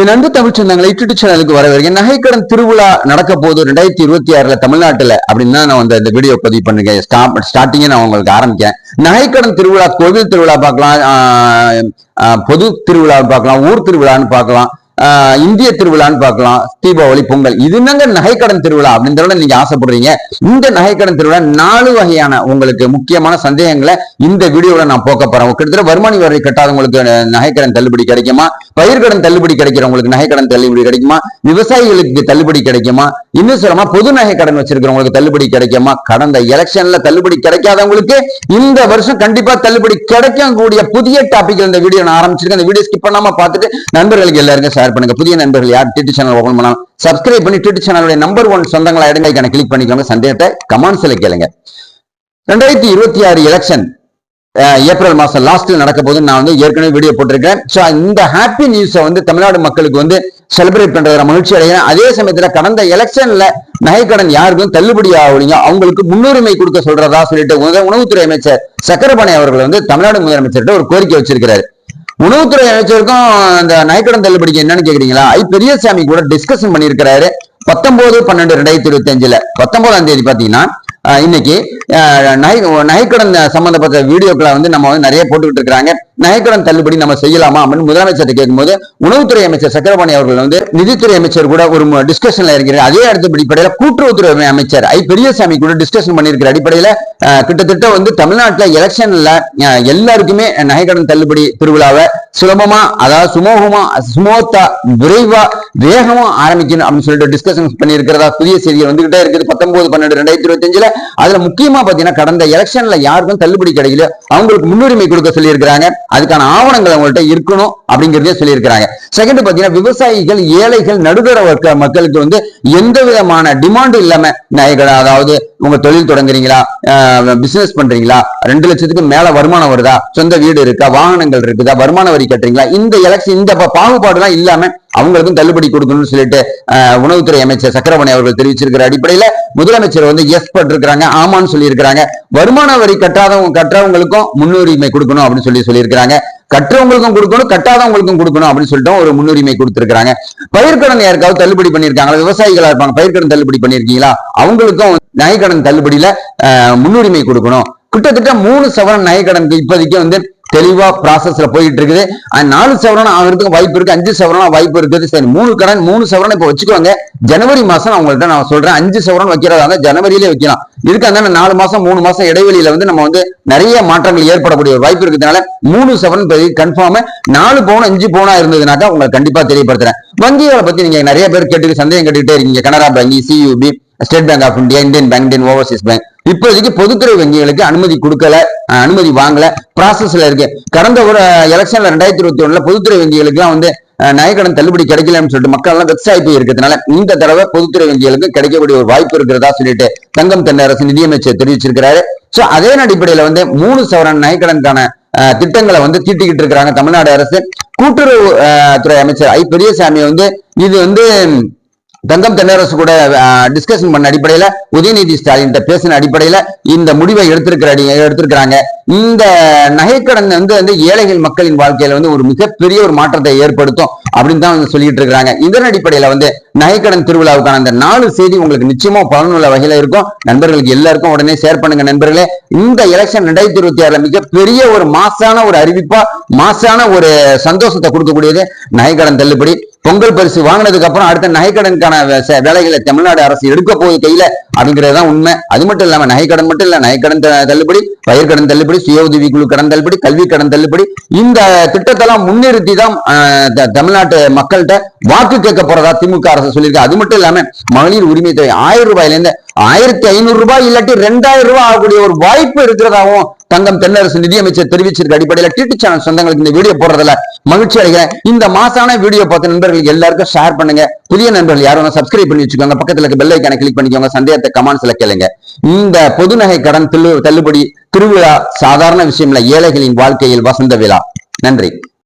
என் அன்பு தமிழ் சொந்தங்களை யூடியூப் சேனலுக்கு வரவேற்கிறேன் நகைக்கடன் திருவிழா நடக்க போது ரெண்டாயிரத்தி இருபத்தி ஆறுல தமிழ்நாட்டுல அப்படின்னு தான் நான் வந்து இந்த வீடியோ பதிவு பண்ணிருக்கேன். ஸ்டார்டிங்கே நான் உங்களுக்கு ஆரம்பிக்கேன் நகைக்கடன் திருவிழா கோவில் திருவிழா பார்க்கலாம். பொது திருவிழா பார்க்கலாம் ஊர் திருவிழான்னு பார்க்கலாம். இந்திய திருவிழான்னு பார்க்கலாம். தீபாவளி பொங்கல். இது என்னங்க நகைக்கடன் திருவிழா அப்படின்றத நீங்க ஆசைப்படுறீங்க? இந்த நகைக்கடன் திருவிழா நாலு வகையான உங்களுக்கு முக்கியமான சந்தேகங்களை இந்த வீடியோல நான் போக்க போறேன். கிட்டத்தட்ட வருமானி வரி கட்டாதவங்களுக்கு நகைக்கடன் தள்ளுபடி கிடைக்குமா? பயிர்கடன் தள்ளுபடி கிடைக்கிறவங்களுக்கு நகைக்கடன் தள்ளுபடி கிடைக்குமா? விவசாயிகளுக்கு தள்ளுபடி கிடைக்குமா? இன்னும் சொல்லமா பொது நகை கடன் வச்சிருக்கிறவங்களுக்கு தள்ளுபடி கிடைக்குமா? கடந்த எலெக்ஷன்ல தள்ளுபடி கிடைக்காதவங்களுக்கு இந்த வருஷம் கண்டிப்பா தள்ளுபடி கிடைக்கக்கூடிய புதிய டாபிக் இந்த வீடியோ நான் ஆரம்பிச்சிருக்கேன். இந்த வீடியோ ஸ்கிப் பண்ணாம பார்த்துட்டு நண்பர்களுக்கு எல்லாருக்கும் ஷேர் பண்ணுங்க. புதிய நண்பர்கள் யார்? டிடி சேனல் ஓபன் பண்ணலாம் சப்ஸ்கிரைப் பண்ணி டிடி சேனலுடைய நம்பர் ஒன் சொந்தங்களா இடங்களை கிளிக் பண்ணிக்கோங்க. சந்தேகத்தை கமெண்ட்ஸ்ல கேளுங்க. ரெண்டாயிரத்தி இருபத்தி ஆறு எலெக்ஷன் ஏப்ரல் மாசம் லாஸ்ட்ல நடக்க போது நான் வந்து ஏற்கனவே வீடியோ போட்டிருக்கேன் ஸோ இந்த ஹாப்பி நியூஸை வந்து தமிழ்நாடு மக்களுக்கு வந்து செலிப்ரேட் பண்றதுல மகிழ்ச்சி அடைகிறேன். அதே சமயத்துல கடந்த எலெக்ஷன்ல நகைக்கடன் யாருக்கும் தள்ளுபடி ஆகலைங்க. அவங்களுக்கு முன்னுரிமை கொடுக்க சொல்றதா சொல்லிட்டு உணவுத்துறை அமைச்சர் சக்கரபாணி அவர்கள் வந்து தமிழ்நாடு முதலமைச்சர்கிட்ட ஒரு கோரிக்கை வச்சிருக்கிறாரு. உணவுத்துறை அமைச்சருக்கும் அந்த நகைக்கடன் தள்ளுபடிக்கு என்னன்னு கேக்குறீங்களா? ஐ பெரியசாமி கூட டிஸ்கஷன் பண்ணியிருக்கிறாரு. பத்தொன்பது பன்னெண்டு ரெண்டாயிரத்தி இருபத்தி அஞ்சுல பத்தொன்பதாம் தேதி பாத்தீங்கன்னா ஆஹ் இன்னைக்கு ஆஹ் நகை நகைக்கடன் சம்பந்தப்பட்ட வீடியோக்களை வந்து நம்ம வந்து நிறைய போட்டுக்கிட்டு இருக்காங்க நகைக்கடன் தள்ளுபடி நம்ம செய்யலாமா அப்படின்னு முதலமைச்சர் கேட்கும்போது உணவுத்துறை அமைச்சர் சக்கரபாணி அவர்கள் வந்து நிதித்துறை அமைச்சர் கூட ஒரு டிஸ்கஷன்ல இருக்கிறார் அதே அடுத்த அடிப்படையில் கூட்டுறவுத்துறை அமைச்சர் ஐ பெரியசாமி கூட டிஸ்கஷன் பண்ணியிருக்கிற அடிப்படையில் கிட்டத்தட்ட வந்து தமிழ்நாட்டில் எலெக்ஷன்ல எல்லாருக்குமே நகைக்கடன் தள்ளுபடி திருவிழாவை சுலபமா அதாவது சுமூகமா சுமூகத்தா விரைவா வேகமா ஆரம்பிக்கணும் அப்படின்னு சொல்லிட்டு டிஸ்கஷன் பண்ணி இருக்கிறதா புதிய செய்திகள் வந்துகிட்டே இருக்குது. பத்தொன்பது பன்னெண்டு ரெண்டாயிரத்தி இருபத்தி அஞ்சுல அதுல முக்கியமா பாத்தீங்கன்னா கடந்த எலெக்ஷன்ல யாருக்கும் தள்ளுபடி கிடைக்கல. அவங்களுக்கு முன்னுரிமை கொடுக்க சொல்லியிருக்கிறாங்க. அதுக்கான ஆவணங்கள் அவங்கள்ட்ட இருக்கணும் அப்படிங்கிறதே சொல்லியிருக்கிறாங்க. செகண்ட் பாத்தீங்கன்னா விவசாயிகள் ஏழைகள் நடுத்தர வர்க்க மக்களுக்கு வந்து எந்த விதமான டிமாண்ட் இல்லாம நகைகள் அதாவது உங்க தொழில் தொடங்குறீங்களா பிசினஸ் பண்றீங்களா ரெண்டு லட்சத்துக்கு மேல வருமானம் வருதா சொந்த வீடு இருக்கா வாகனங்கள் இருக்குதா வருமான வரி கட்டுறீங்களா இந்த எலெக்ஷன் இந்த பாகுபாடுலாம் இல்லாம அவங்களுக்கும் தள்ளுபடி கொடுக்கணும்னு சொல்லிட்டு உணவுத்துறை அமைச்சர் சக்கரபாணி அவர்கள் தெரிவிச்சிருக்கிற அடிப்படையில முதலமைச்சர் வந்து எஸ் பட்டிருக்கிறாங்க ஆமான்னு சொல்லியிருக்கிறாங்க. வருமான வரி கட்டாதவங்க கட்டுறவங்களுக்கும் முன்னுரிமை கொடுக்கணும் அப்படின்னு சொல்லி சொல்லியிருக்கிறாங்க. கட்டுறவங்களுக்கும் கொடுக்கணும் கட்டாதவங்களுக்கும் கொடுக்கணும் அப்படின்னு சொல்லிட்டு ஒரு முன்னுரிமை கொடுத்திருக்காங்க பயிர்க்கடன் யாருக்காவது தள்ளுபடி பண்ணியிருக்காங்களா? விவசாயிகளா இருப்பாங்க பயிர்க்கடன் தள்ளுபடி பண்ணியிருக்கீங்களா? அவங்களுக்கும் நகைக்கடன் தள்ளுபடியில ஆஹ், முன்னுரிமை கொடுக்கணும். கிட்டத்தட்ட மூணு சவரன் நகைக்கடனுக்கு இப்போதைக்கு வந்து தெளிவா ப்ராசஸ்ல போயிட்டு இருக்குது நாலு சவரன் ஆகிறதுக்கு வாய்ப்பு இருக்கு. அஞ்சு சவரனா வாய்ப்பு இருக்குது. சரி மூணு கடன் மூணு சவரன் இப்ப வச்சுக்கோங்க. ஜனவரி மாசம் அவங்கள்ட்ட நான் சொல்றேன். அஞ்சு சவரன் வைக்கிறதா இருந்தா ஜனவரியிலே வைக்கலாம். இதுக்கு அந்த நாலு மாசம் மூணு மாசம் இடைவெளியில வந்து நம்ம வந்து நிறைய மாற்றங்கள் ஏற்படக்கூடிய ஒரு வாய்ப்பு இருக்கிறதுனால மூணு சவரன் கன்ஃபார்ம் நாலு பவுன் அஞ்சு பவுனா இருந்ததுனாக்கா உங்களுக்கு கண்டிப்பா தெரியப்படுத்துறேன். வங்கிகளை பத்தி நீங்க நிறைய பேர் கேட்டு சந்தேகம் கேட்டுக்கிட்டே இருக்கீங்க. Canara bank CUB State Bank of India Indian bank Indian Overseas bank. இப்போதைக்கு பொதுத்துறை வங்கிகளுக்கு அனுமதி கொடுக்கல அனுமதி வாங்கல. ப்ராசஸ்ல இருக்கு. கடந்த ஒரு எலெக்ஷன்ல ரெண்டாயிரத்தி இருபத்தி ஒண்ணுல பொதுத்துறை வங்கிகளுக்கு வந்து நயக்கடன் தள்ளுபடி கிடைக்கலன்னு சொல்லிட்டு மக்கள் எல்லாம் வெப்ஸ் ஆகி இருக்கிறதுனால இந்த தடவை பொதுத்துறை வங்கிகளுக்கு கிடைக்கக்கூடிய ஒரு வாய்ப்பு இருக்கிறதா சொல்லிட்டு தங்கம் தென்னரசு நிதியமைச்சர் தெரிவிச்சிருக்கிறாரு. சோ அதே அடிப்படையில வந்து மூணு சவரன் நகைக்கடனுக்கான திட்டங்களை வந்து தீட்டிக்கிட்டு இருக்கிறாங்க தமிழ்நாடு அரசு. கூட்டுறவு துறை அமைச்சர் ஐ. பெரியசாமி வந்து இது வந்து தங்கம் தென்னரசு கூட டிஸ்கஷன் பண்ண அடிப்படையில உதயநிதி ஸ்டாலின் பேசின அடிப்படையில இந்த முடிவை எடுத்திருக்கிற அடி- எடுத்திருக்கிறாங்க. இந்த நகைக்கடன் வந்து வந்து ஏழைகள் மக்களின் வாழ்க்கையில வந்து ஒரு மிகப்பெரிய ஒரு மாற்றத்தை ஏற்படுத்தும் அப்படின்னு தான் வந்து சொல்லிட்டு இருக்கிறாங்க. இதன் அடிப்படையில வந்து நகைக்கடன் திருவிழாவுக்கான அந்த நாலு செய்தி உங்களுக்கு நிச்சயமா பலனுள்ள வகையில இருக்கும். நண்பர்களுக்கு எல்லாருக்கும் உடனே ஷேர் பண்ணுங்க நண்பர்களே. இந்த எலெக்ஷன் ரெண்டாயிரத்தி இருபத்தி ஆறுல மிகப்பெரிய ஒரு மாசான ஒரு அறிவிப்பா மாசான ஒரு சந்தோஷத்தை கொடுக்கக்கூடியது நகைக்கடன் தள்ளுபடி. பொங்கல் பரிசு வாங்கினதுக்கு அப்புறம் அடுத்த நகைக்கடனுக்கான வேலைகளை தமிழ்நாடு அரசு எடுக்க போகுது கையில அப்படிங்கிறது தான் உண்மை. அது மட்டும் இல்லாம நகைக்கடன் மட்டும் இல்ல நகைக்கடன் த- தள்ளுபடி பயிர்க்கடன் தள்ளுபடி சுய உதவி குழு கடன் தள்ளுபடி கல்வி கடன் தள்ளுபடி இந்த திட்டத்தெல்லாம் முன்னிறுத்தி தான் த- தமிழ்நாட்டு மக்கள்கிட்ட வாக்கு கேட்க போறதா திமுக அரசு சொல்லியிருக்கு. அது மட்டும் இல்லாம மகளிர் உரிமை தொகை ஆயிரம் ரூபாயில இருந்து ஆயிரத்தி ஐநூறு ரூபாய் இல்லாட்டி ரெண்டாயிரம் ரூபாய் ஆகக்கூடிய ஒரு வாய்ப்பு இருக்கிறதாகவும் தங்கம் தென்னரசு நிதியமைச்சர் தெரிவிச்சிருக்க அடிப்படையில் டிடி சேனல் சொந்தங்களுக்கு இந்த வீடியோ போடுறதுல மகிழ்ச்சி அடைகிறேன். இந்த மாசான வீடியோ பார்த்த நண்பர்கள் எல்லாருக்கும் ஷேர் பண்ணுங்க. புதிய நண்பர்கள் யாரும் சப்ஸ்கிரைப் பண்ணி வச்சுக்கோங்க. பக்கத்துல இருக்க பெல் ஐக்கான கிளிக் பண்ணிக்கோங்க. சந்தேகத்தை கமெண்ட்ஸ்ல கேளுங்க. இந்த பொது நகை கடன் தள்ளுபடி திருவிழா சாதாரண விஷயம் இல்ல ஏழைகளின் வாழ்க்கையில் வசந்த விழா. நன்றி.